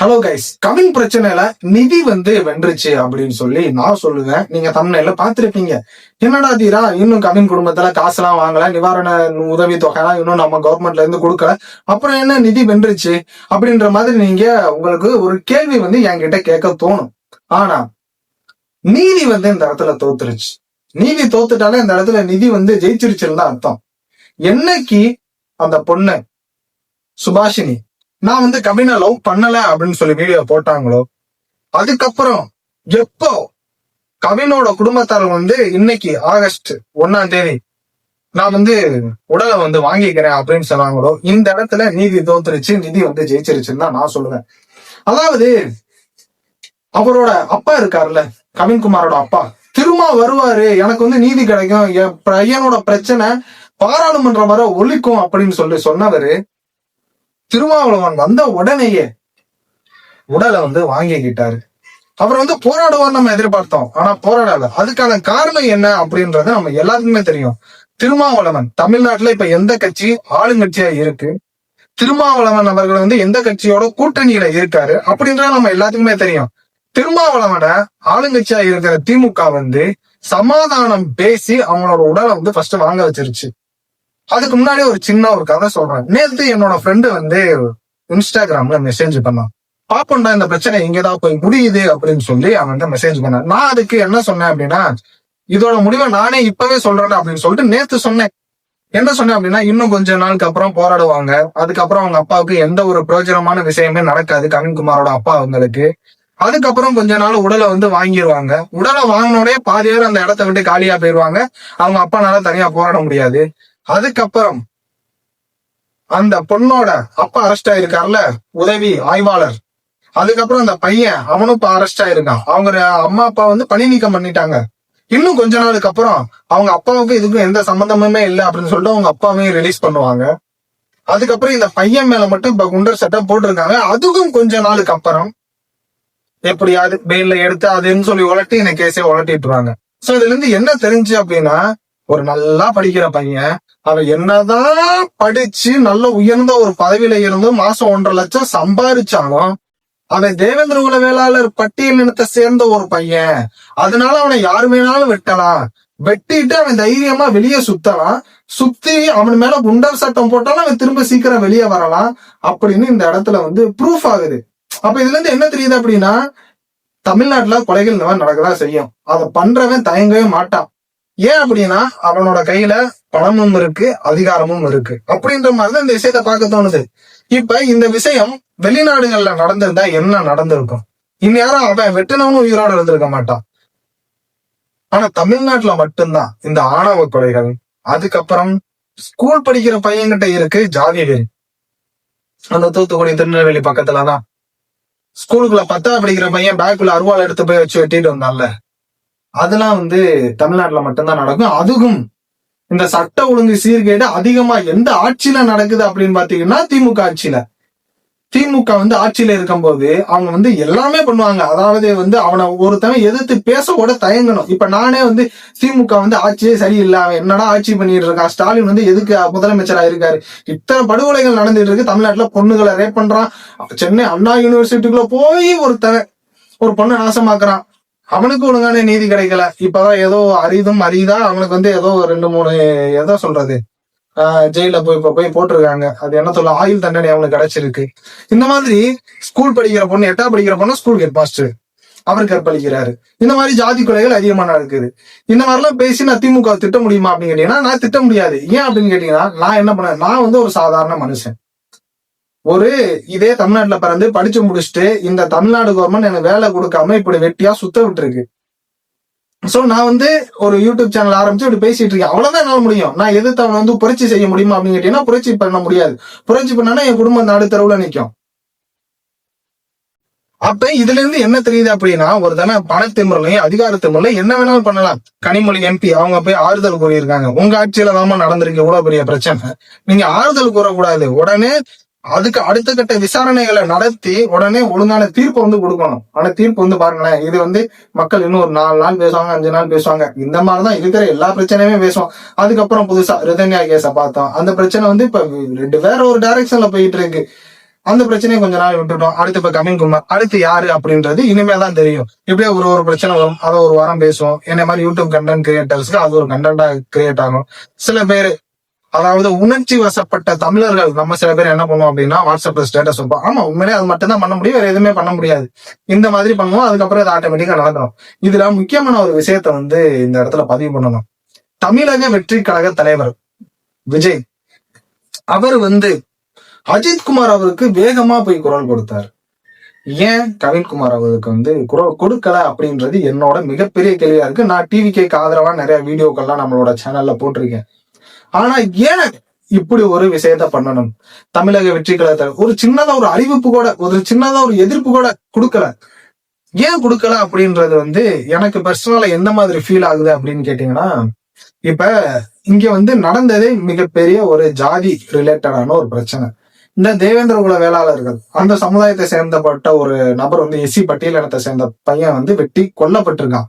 Hello guys Kavin பிரச்சனையில நிதி வந்து வென்றுச்சு அப்படின்னு சொல்லி நான் சொல்லுவேன். நீங்க தமிழ்ல பாத்திருப்பீங்க என்னடா தீரா இன்னும் கவின் குடும்பத்துல காசுலாம் வாங்கல நிவாரண உதவி தொகைலாம் இன்னும் நம்ம கவர்மெண்ட்ல இருந்து கொடுக்கல. அப்புறம் என்ன நிதி வென்றுச்சு அப்படின்ற மாதிரி நீங்க உங்களுக்கு ஒரு கேள்வி வந்து என்கிட்ட கேட்க தோணும். ஆனா நீதி வந்து இந்த இடத்துல தோத்துருச்சு. நீதி தோத்துட்டாலே இந்த இடத்துல நிதி வந்து ஜெயிச்சிருச்சுன்னு தான் அர்த்தம். என்னைக்கு அந்த பொண்ணு சுபாஷினி நான் வந்து கவினை லவ் பண்ணல அப்படின்னு சொல்லி வீடியோ போட்டாங்களோ அதுக்கப்புறம் எப்போ கவினோட குடும்பத்தார் வந்து இன்னைக்கு ஆகஸ்ட் ஒன்னாம் தேதி நான் வந்து உடலை வந்து வாங்கிக்கிறேன் அப்படின்னு சொன்னாங்களோ இந்த இடத்துல நீதி தோத்துருச்சு நிதி வந்து ஜெயிச்சிருச்சுன்னு தான் நான் சொல்லுவேன். அதாவது அவரோட அப்பா இருக்காருல்ல கவின்குமாரோட அப்பா திரும்ப வருவாரு எனக்கு வந்து நீதி கிடைக்கும் என் பையனோட பிரச்சனை பாராளுமன்றம் வர ஒழிக்கும் அப்படின்னு சொல்லி சொன்னவரு திருமாவளவன் வந்த உடனேயே உடலை வந்து வாங்கிக்கிட்டாரு. அவர் வந்து போராடுவார் நம்ம எதிர்பார்த்தோம். ஆனா போராடல. அதுக்கான காரணம் என்ன அப்படின்றது நம்ம எல்லாத்துக்குமே தெரியும். திருமாவளவன் தமிழ்நாட்டுல இப்ப எந்த கட்சி ஆளுங்கட்சியா இருக்கு? திருமாவளவன் அவர்கள் வந்து எந்த கட்சியோட கூட்டணியில இருக்காரு அப்படின்றது நம்ம எல்லாத்துக்குமே தெரியும். திருமாவளவன ஆளுங்கட்சியா இருக்கிற திமுக வந்து சமாதானம் பேசி அவங்களோட உடலை வந்து ஃபர்ஸ்ட் வாங்க வச்சிருச்சு. அதுக்கு முன்னாடி ஒரு சின்ன ஒரு கதை சொல்றேன். நேத்து என்னோட ஃப்ரெண்டு வந்து இன்ஸ்டாகிராம்ல மெசேஜ் பண்ணான். பாப்போம்டா இந்த பிரச்சனை இங்கதான் போய் முடியுது அப்படின்னு சொல்லி அவன் வந்து மெசேஜ் பண்ணான். நான் அதுக்கு என்ன சொன்னேன் அப்படின்னா இதோட முடிவை நானே இப்பவே சொல்றேன் அப்படின்னு சொல்லிட்டு நேத்து சொன்னேன். என்ன சொன்னேன் அப்படின்னா இன்னும் கொஞ்ச நாளுக்கு அப்புறம் போராடுவாங்க. அதுக்கப்புறம் அவங்க அப்பாவுக்கு எந்த ஒரு பிரயோஜனமான விஷயமே நடக்காது கவின்குமாரோட அப்பா அவங்களுக்கு. அதுக்கப்புறம் கொஞ்ச நாள் உடலை வந்து வாங்கிடுவாங்க உடலை வாங்கினோடே பாதி பேர் அந்த இடத்த விட்டு காலியா போயிருவாங்க. அவங்க அப்பானால தனியா போராட முடியாது. அதுக்கப்புறம் அந்த பொண்ணோட அப்பா அரெஸ்ட் ஆயிருக்கார்ல உதவி ஆய்வாளர். அதுக்கப்புறம் அந்த பையன் அவனும் இப்ப அரெஸ்ட் ஆயிருக்கான். அவங்க அம்மா அப்பா வந்து பணி நீக்கம் பண்ணிட்டாங்க. இன்னும் கொஞ்ச நாளுக்கு அப்புறம் அவங்க அப்பாவுக்கும் இதுக்கும் எந்த சம்பந்தமுமே இல்லை அப்படின்னு சொல்லிட்டு அவங்க அப்பாவையும் ரிலீஸ் பண்ணுவாங்க. அதுக்கப்புறம் இந்த பையன் மேல மட்டும் இப்ப குண்டர் சட்டம் போட்டிருக்காங்க. அதுக்கும் கொஞ்ச நாளுக்கு அப்புறம் எப்படியாவது பெயில்ல எடுத்து அதுன்னு சொல்லி உலட்டி இந்த கேஸே உலட்டிட்டுருவாங்க சோ இதுல இருந்து என்ன தெரிஞ்சு அப்படின்னா ஒரு நல்லா படிக்கிற பையன் அவன் என்னதான் படிச்சு நல்ல உயர்ந்த ஒரு பதவியில இருந்து மாசம் ஒன்றரை லட்சம் சம்பாதிச்சாலும் அவன் தேவேந்திர குல வேளாளர் பட்டியல் இனத்தை சேர்ந்த ஒரு பையன். அதனால அவனை யாரு வேணாலும் வெட்டலாம். வெட்டிட்டு அவன் தைரியமா வெளியே சுத்தலாம். சுத்தி அவன் மேல குண்டர் சட்டம் போட்டாலும் அவன் திரும்ப சீக்கிரம் வெளியே வரலாம். அப்படின்னு இந்த இடத்துல வந்து ப்ரூஃப் ஆகுது. அப்ப இதுல இருந்து என்ன தெரியுது அப்படின்னா தமிழ்நாட்டுல கொலைகள் இந்த மாதிரி நடக்கதான் செய்யும். அதை பண்றவன் தயங்கவே மாட்டான். ஏன் அப்படின்னா அவனோட கையில பணமும் இருக்கு அதிகாரமும் இருக்கு. அப்படின்ற மாதிரிதான் இந்த விஷயத்த பார்க்க தோணுது. இப்ப இந்த விஷயம் வெளிநாடுகள்ல நடந்திருந்தா என்ன நடந்திருக்கும்? இந்நேரம் அவன் வெட்டினவனும் உயிரோட இருந்திருக்க மாட்டான். ஆனா தமிழ்நாட்டுல மட்டும்தான் இந்த ஆணவ கொலைகள் அதுக்கப்புறம் ஸ்கூல் படிக்கிற பையன்கிட்ட இருக்கு ஜாதி வெறி அந்த தூத்துக்குடி திருநெல்வேலி பக்கத்துலதான். ஸ்கூலுக்குள்ள பத்தாவது படிக்கிற பையன் பேக்குள்ள அருவாள் எடுத்து போய் வச்சு வெட்டிட்டு வந்தான்ல அதெல்லாம் வந்து தமிழ்நாட்டுல மட்டும்தான் நடக்கும். அதுவும் இந்த சட்ட ஒழுங்கு சீர்கேடு அதிகமா எந்த ஆட்சியில நடக்குது அப்படின்னு பாத்தீங்கன்னா திமுக ஆட்சியில. திமுக வந்து ஆட்சியில இருக்கும்போது அவங்க வந்து எல்லாமே பண்ணுவாங்க. அதாவது வந்து அவனை ஒருத்தவன் எதிர்த்து பேச கூட தயங்கணும். இப்ப நானே வந்து திமுக வந்து ஆட்சியே சரியில்லை அவன் என்னடா ஆட்சி பண்ணிட்டு இருக்கான்? ஸ்டாலின் வந்து எதுக்கு முதலமைச்சரா இருக்காரு? இத்தனை படுகொலைகள் நடந்துட்டு இருக்கு. தமிழ்நாட்டுல பொண்ணுகளை ரேப் பண்றான். சென்னை அண்ணா யூனிவர்சிட்டிக்குள்ள போய் ஒருத்தவன் ஒரு பொண்ணை நாசமாக்குறான். அவனுக்கு ஒழுங்கான நீதி கிடைக்கல. இப்பதான் ஏதோ அரிதும் அரிதா அவனுக்கு வந்து ஏதோ ரெண்டு மூணு ஏதோ சொல்றது? ஆஹ் ஜெயில போய் இப்ப போய் போட்டிருக்காங்க. அது என்ன சொல்ல ஆயுள் தண்டனை அவனுக்கு கிடைச்சிருக்கு. இந்த மாதிரி ஸ்கூல் படிக்கிற பொண்ணு எட்டா படிக்கிற பொண்ணு ஸ்கூல் ஹெட் மாஸ்டர் அவர் கற்பழிக்கிறாரு. இந்த மாதிரி ஜாதி கொலைகள் அதிகமா நடக்குது. இந்த மாதிரிலாம் பேசி நான் திமுக திட்ட முடியுமா அப்படின்னு கேட்டீங்கன்னா நான் திட்ட முடியாது. ஏன் அப்படின்னு கேட்டீங்கன்னா நான் என்ன பண்ணேன்? நான் வந்து ஒரு சாதாரண மனுஷன். ஒரு இதே தமிழ்நாட்டுல பிறந்து படிச்சு முடிச்சுட்டு இந்த தமிழ்நாடு கவர்மெண்ட் எனக்கு வேலை கொடுக்காம இப்படி வெட்டியா சுத்த விட்டுருக்கு. சோ நான் வந்து ஒரு யூடியூப் சேனல் ஆரம்பிச்சு இப்படி பேசிட்டு இருக்கேன். அவ்வளவுதான் என்னால முடியும். நான் எதிர்த்து அவனை வந்து புரட்சி செய்ய முடியுமா அப்படின்னு கேட்டீங்கன்னா புரட்சி பண்ண முடியாது. புரட்சி பண்ணனா என் குடும்பம் நாடு தெருவுல நிக்கும். அப்ப இதுல இருந்து என்ன தெரியுது அப்படின்னா ஒரு தானே பணத்திமுறையும் அதிகார என்ன வேணாலும் பண்ணலாம். கனிமொழி எம்பி அவங்க போய் ஆறுதல் கூறியிருக்காங்க. உங்க ஆட்சியில தாமா நடந்திருக்கு இவ்வளவு பெரிய பிரச்சனை. நீங்க ஆறுதல் கூறக்கூடாது. உடனே அதுக்கு அடுத்த கட்ட விசாரணைகளை நடத்தி உடனே ஒழுங்கான தீர்ப்பு வந்து கொடுக்கணும். ஆனா தீர்ப்பு வந்து பாருங்களேன் இது வந்து மக்கள் இன்னும் ஒரு நாலு நாள் பேசுவாங்க அஞ்சு நாள் பேசுவாங்க. இந்த மாதிரிதான் இருக்கிற எல்லா பிரச்சனையுமே பேசுவோம். அதுக்கப்புறம் புதுசா ரிதன்யா கேஸ பார்த்தோம். அந்த பிரச்சனை வந்து இப்ப ரெண்டு வேற ஒரு டைரக்ஷன்ல போயிட்டு இருக்கு. அந்த பிரச்சனையை கொஞ்ச நாள் விட்டுட்டோம். அடுத்து இப்ப கமிங் குமார் அடுத்து யாரு அப்படின்றது இனிமே தான் தெரியும். இப்படியே ஒரு ஒரு பிரச்சனை வரும். அதை ஒரு வாரம் பேசுவோம். என்ன மாதிரி யூடியூப் கண்டென்ட் கிரியேட்டர்ஸ்க்கு அது ஒரு கண்டென்டா கிரியேட் ஆகும். சில பேர் அதாவது உணர்ச்சி வசப்பட்ட தமிழர்கள் நம்ம சில பேர் என்ன பண்ணுவோம் அப்படின்னா வாட்ஸ்அப்ல ஸ்டேட்டஸ் வைப்போம். ஆமா உண்மையிலே அது மட்டும் தான் பண்ண முடியும் வேற எதுவுமே பண்ண முடியாது. இந்த மாதிரி பண்ணுவோம் அதுக்கப்புறம் இது ஆட்டோமேட்டிக்கா நடந்துடும் இதுல முக்கியமான ஒரு விஷயத்த வந்து இந்த இடத்துல பதிவு பண்ணணும். தமிழக வெற்றி கழக தலைவர் விஜய் அவர் வந்து அஜித் குமார் அவருக்கு வேகமா போய் குரல் கொடுத்தார். ஏன் கவின்குமார் அவருக்கு வந்து குரல் கொடுக்கல அப்படின்றது என்னோட மிகப்பெரிய கேள்வியா இருக்கு. நான் டிவிக்கு ஆதரவா நிறைய வீடியோக்கள்லாம் நம்மளோட சேனல்ல போட்டிருக்கேன். ஆனா ஏன் இப்படி ஒரு விஷயத்த பண்ணணும்? தமிழக வெற்றி கழகத்தில் ஒரு சின்னதா ஒரு அறிவிப்பு கூட ஒரு சின்னதா ஒரு எதிர்ப்பு கூட கொடுக்கல. ஏன் கொடுக்கல அப்படின்றது வந்து எனக்கு பர்சனலா எந்த மாதிரி ஃபீல் ஆகுது அப்படின்னு கேட்டீங்கன்னா இப்ப இங்க வந்து நடந்ததே மிகப்பெரிய ஒரு ஜாதி ரிலேட்டடான ஒரு பிரச்சனை. இந்த தேவேந்திர குல வேளாளர்கள் அந்த சமுதாயத்தை சேர்ந்தப்பட்ட ஒரு நபர் வந்து எஸ்சி பட்டியலினத்தை சேர்ந்த பையன் வந்து வெட்டி கொல்லப்பட்டிருக்கான்.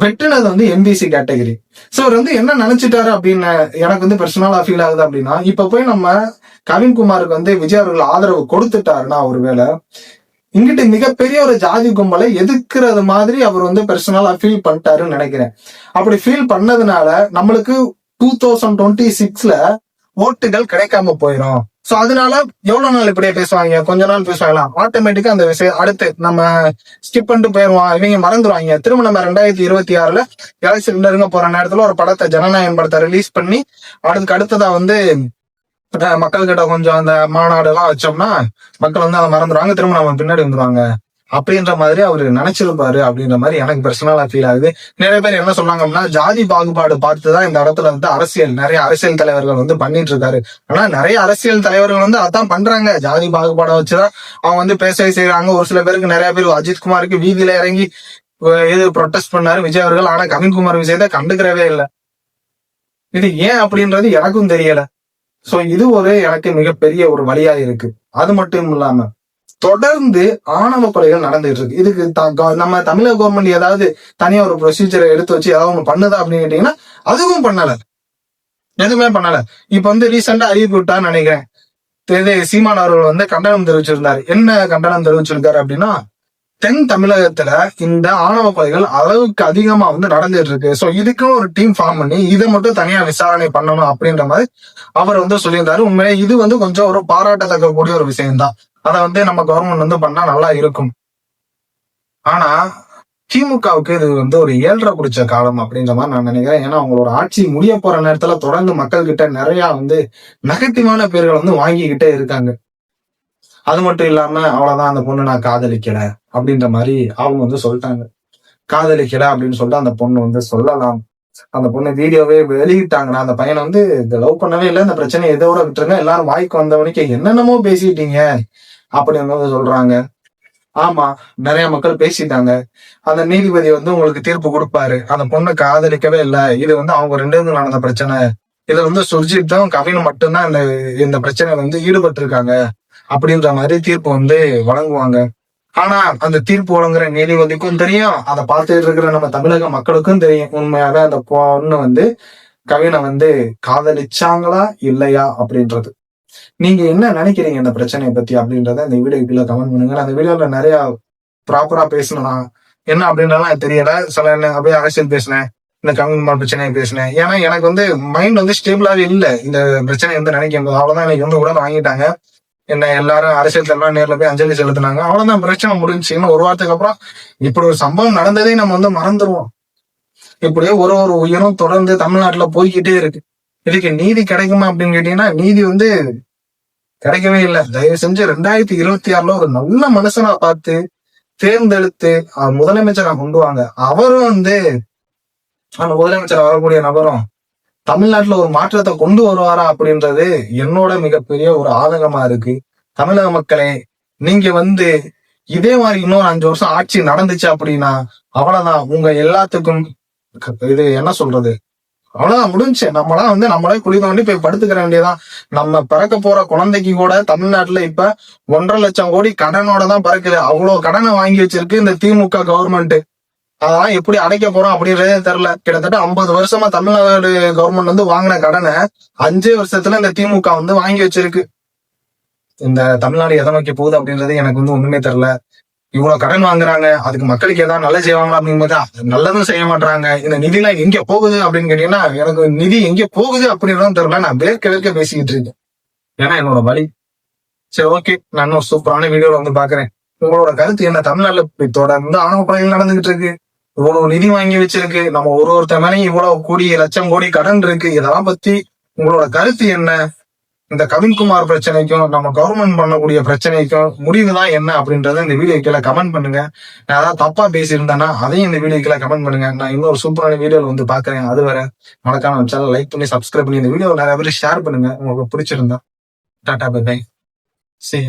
வெட்டுனது வந்து எம்பிசி கேட்டகரி சோ அவர் வந்து என்ன நினைச்சிட்டாரு அப்படின்னு எனக்கு வந்து பர்சனலா ஃபீல் ஆகுது அப்படின்னா இப்ப போய் நம்ம கவின்குமாருக்கு வந்து விஜய் அவர்கள் ஆதரவு கொடுத்துட்டாருன்னா ஒருவேளை இங்கிட்டு மிகப்பெரிய ஒரு ஜாதி கும்பலை எதிர்க்கிறது மாதிரி அவர் வந்து பர்சனலா ஃபீல் பண்ணிட்டாருன்னு நினைக்கிறேன். அப்படி ஃபீல் பண்ணதுனால நம்மளுக்கு டூ தௌசண்ட் டுவெண்ட்டி சிக்ஸ்ல ஓட்டுகள் கிடைக்காம போயிடும் சோ அதனால எவ்வளவு நாள் இப்படியே பேசுவாங்க? கொஞ்ச நாள் பேசுவாங்களா? ஆட்டோமேட்டிக்கா அந்த விஷயம் அடுத்து நம்ம ஸ்கிப் பண்ணிட்டு போயிருவோம் இவங்க மறந்துடுவாங்க திரும்ப நம்ம ரெண்டாயிரத்தி இருபத்தி ஆறுல எலெக்ஷன் நெருங்க போற நேரத்துல ஒரு படத்தை ஜனநாயகம் படத்தை ரிலீஸ் பண்ணி அதுக்கு அடுத்ததா வந்து மக்கள் கிட்ட கொஞ்சம் அந்த மாநாடு எல்லாம் வச்சோம்னா மக்கள் வந்து அதை மறந்துடுவாங்க திரும்ப நம்ம பின்னாடி வந்துருவாங்க. அப்படின்ற மாதிரி அவரு நினைச்சிருப்பாரு அப்படின்ற மாதிரி எனக்கு பர்சனலா ஃபீல் ஆகுது. நிறைய பேர் என்ன சொன்னாங்கன்னா ஜாதி பாகுபாடு பார்த்துதான் இந்த இடத்துல வந்து அரசியல் நிறைய அரசியல் தலைவர்கள் வந்து பண்ணிட்டு இருக்காரு ஆனா நிறைய அரசியல் தலைவர்கள் வந்து அதான் பண்றாங்க. ஜாதி பாகுபாடை வச்சுதான் அவங்க வந்து பேசவே செய்யறாங்க ஒரு சில பேருக்கு நிறைய பேர் அஜித் குமாருக்கு வீதியில இறங்கி இது ப்ரொட்டஸ்ட் பண்ணாரு விஜய் அவர்கள். ஆனா கவின்குமார் விஷயத்தை கண்டுக்கிறவே இல்லை. இது ஏன் அப்படின்றது எனக்கும் தெரியல. சோ இது ஒரு எனக்கு மிகப்பெரிய ஒரு வழியா இருக்கு. அது மட்டும் இல்லாம தொடர்ந்து ஆணவ கொலைகள் நடந்துட்டு இருக்கு. இதுக்கு த- க- நம்ம தமிழக கவர்மெண்ட் ஏதாவது தனியா ஒரு ப்ரொசீஜரை எடுத்து வச்சு ஏதாவது ஒண்ணு பண்ணுதா அப்படின்னு கேட்டீங்கன்னா அதுவும் பண்ணல. எதுவுமே பண்ணல. இப்ப வந்து ரீசெண்டா அறிவிப்பு விட்டான்னு நினைக்கிறேன். இது சீமான் அவர்கள் வந்து கண்டனம் தெரிவிச்சிருந்தாரு. என்ன கண்டனம் தெரிவிச்சிருக்காரு அப்படின்னா தென் தமிழகத்துல இந்த ஆணவ கொலைகள் அளவுக்கு அதிகமா வந்து நடந்துட்டு இருக்கு. சோ இதுக்குன்னு ஒரு டீம் ஃபார்ம் பண்ணி இதை மட்டும் தனியா விசாரணை பண்ணணும் அப்படின்ற மாதிரி அவர் வந்து சொல்லியிருந்தாரு. உண்மையிலே இது வந்து கொஞ்சம் ஒரு பாராட்டத்தக்க கூடிய ஒரு விஷயம்தான். அதை வந்து நம்ம கவர்மெண்ட் வந்து பண்ணா நல்லா இருக்கும். ஆனா திமுகவுக்கு இது வந்து ஒரு ஏழரை குடிச்ச காலம் அப்படின்ற மாதிரி நான் நினைக்கிறேன். ஏன்னா அவங்களோட ஆட்சி முடிய போற நேரத்துல தொடர்ந்து மக்கள் கிட்ட நிறைய வந்து நெகட்டிவான பேர்கள் வந்து வாங்கிக்கிட்டே இருக்காங்க. அது மட்டும் இல்லாம அவ்வளவுதான் அந்த பொண்ணு நான் காதலிக்கல அப்படின்ற மாதிரி அவங்க வந்து சொல்லிட்டாங்க. காதலிக்கல அப்படின்னு சொல்லிட்டு அந்த பொண்ணு வந்து சொல்லலாம். அந்த பொண்ணு வீடியோவே வெளியிட்டாங்கன்னா அந்த பையனை வந்து இந்த லவ் பண்ணவே இல்லை இந்த பிரச்சனை எதோட விட்டுருங்க எல்லாரும் வாய்க்கு வந்தவனுக்கு என்னென்னமோ பேசிட்டீங்க அப்படின்னு வந்து சொல்றாங்க. ஆமா நிறைய மக்கள் பேசிட்டாங்க. அந்த நீதிபதி வந்து உங்களுக்கு தீர்ப்பு கொடுப்பாரு. அந்த பொண்ணை காதலிக்கவே இல்லை. இது வந்து அவங்க ரெண்டு பேரும் நடந்த பிரச்சனை. இது வந்து சுர்ஜித்தும் கவின் மட்டும்தான் இந்த இந்த பிரச்சனை வந்து ஈடுபட்டு இருக்காங்க அப்படின்ற மாதிரி தீர்ப்பு வந்து வழங்குவாங்க. ஆனா அந்த தீர்ப்பு வழங்குற நீதிபதிக்கும் தெரியும். அதை பார்த்துட்டு இருக்கிற நம்ம தமிழக மக்களுக்கும் தெரியும். உண்மையாக அந்த பொண்ணு வந்து கவினை வந்து காதலிச்சாங்களா இல்லையா அப்படின்றது. நீங்க என்ன நினைக்கிறீங்க இந்த பிரச்சனையை பத்தி அப்படின்றத இந்த வீடியோக்குள்ள கமெண்ட் பண்ணுங்க. அந்த வீடியோல நிறைய ப்ராப்பரா பேசணும்னா என்ன அப்படின்றலாம் எனக்கு தெரியல. சில என்ன அப்படியே அரசியல் பேசினேன். இந்த கம்யூனிமார் பிரச்சனையை பேசினேன். ஏன்னா எனக்கு வந்து மைண்ட் வந்து ஸ்டேபிளாவே இல்லை. இந்த பிரச்சனை வந்து நினைக்கும் போது. அவ்வளவுதான். எனக்கு வந்து உடனே வாங்கிட்டாங்க. என்ன எல்லாரும் அரசியல் தலைவர் நேர்ல போய் அஞ்சலி செலுத்தினாங்க. அவ்வளவுதான் பிரச்சனை முடிஞ்சுன்னு ஒரு வாரத்துக்கு அப்புறம் இப்படி ஒரு சம்பவம் நடந்ததே நம்ம வந்து மறந்துடுவோம் இப்படியே ஒரு ஒரு உயிரும் தொடர்ந்து தமிழ்நாட்டுல போய்கிட்டே இருக்கு. இதுக்கு நீதி கிடைக்குமா அப்படின்னு கேட்டீங்கன்னா நீதி வந்து கிடைக்கவே இல்லை. தயவு செஞ்சு ரெண்டாயிரத்தி இருபத்தி ஆறுல ஒரு நல்ல மனுஷனா பார்த்து தேர்ந்தெடுத்து முதலமைச்சரா கொண்டு வாங்க. அவரும் வந்து அந்த முதலமைச்சர் வரக்கூடிய நபரும் தமிழ்நாட்டுல ஒரு மாற்றத்தை கொண்டு வருவாரா அப்படின்றது என்னோட மிகப்பெரிய ஒரு ஆதங்கமா இருக்கு. தமிழக மக்களே நீங்க வந்து இதே மாதிரி இன்னொரு அஞ்சு வருஷம் ஆட்சி நடந்துச்சு அப்படின்னா அவ்வளவுதான். உங்க எல்லாத்துக்கும் இது என்ன சொல்றது? அவ்வளவுதான் முடிஞ்சு. நம்மளா வந்து நம்மளே குழி தோண்டி போய் படுத்துக்கிற வேண்டியதான் நம்ம பிறக்க போற குழந்தைக்கு கூட தமிழ்நாட்டுல இப்ப ஒன்றரை லட்சம் கோடி கடனோட தான் பிறக்குது. அவ்வளவு கடனை வாங்கி வச்சிருக்கு இந்த திமுக கவர்மெண்ட் அதெல்லாம் எப்படி அடைக்க போறோம் அப்படின்றதே தெரியல. கிட்டத்தட்ட ஐம்பது வருஷமா தமிழ்நாடு கவர்மெண்ட் வந்து வாங்கின கடனை அஞ்சே வருஷத்துல இந்த திமுக வந்து வாங்கி வச்சிருக்கு. இந்த தமிழ்நாடு எதை நோக்கி போகுது அப்படின்றது எனக்கு வந்து ஒண்ணுமே தெரியல. இவ்வளவு கடன் வாங்குறாங்க அதுக்கு மக்களுக்கு ஏதாவது நல்லது செய்வாங்களா அப்படிங்கும்போது நல்லதும் செய்ய மாட்டாங்க இந்த நிதிலாம் எங்க போகுது அப்படின்னு கேட்டீங்கன்னா எனக்கு நிதி எங்க போகுது அப்படின்றதும் தெரியல. நான் வேர்க்க வேர்க்க பேசிக்கிட்டு இருக்கேன். ஏன்னா என்னோட வழி. சரி ஓகே. நான் இன்னும் சூப்பரான வீடியோல வந்து பாக்குறேன் உங்களோட கருத்து என்ன? தமிழ்நாட்டுல தொடர்ந்து ஆணவ பணிகள் நடந்துகிட்டு இருக்கு. இவ்வளவு நிதி வாங்கி வச்சிருக்கு. நம்ம ஒரு ஒருத்த மேலேயும் இவ்வளவு கோடி லட்சம் கோடி கடன் இருக்கு. இதெல்லாம் பத்தி உங்களோட கருத்து என்ன? இந்த கவின்குமார் பிரச்சனைக்கும் நம்ம கவர்மெண்ட் பண்ணக்கூடிய பிரச்சனைக்கும் முடிவு தான் என்ன அப்படின்றத இந்த வீடியோ கீழே கமெண்ட் பண்ணுங்க. நான் ஏதாவது தப்பா பேசியிருந்தேன்னா அதையும் இந்த வீடியோ கீழே கமெண்ட் பண்ணுங்க. நான் இன்னொரு சூப்பரான வீடியோல வந்து பாக்குறேன் அது வரை மறக்காம சேனல் லைக் பண்ணி சப்ஸ்கிரைப் பண்ணி இந்த வீடியோ நிறைய பேர் ஷேர் பண்ணுங்க. உங்களுக்கு பிடிச்சிருந்தா. டாடா பை பை சரி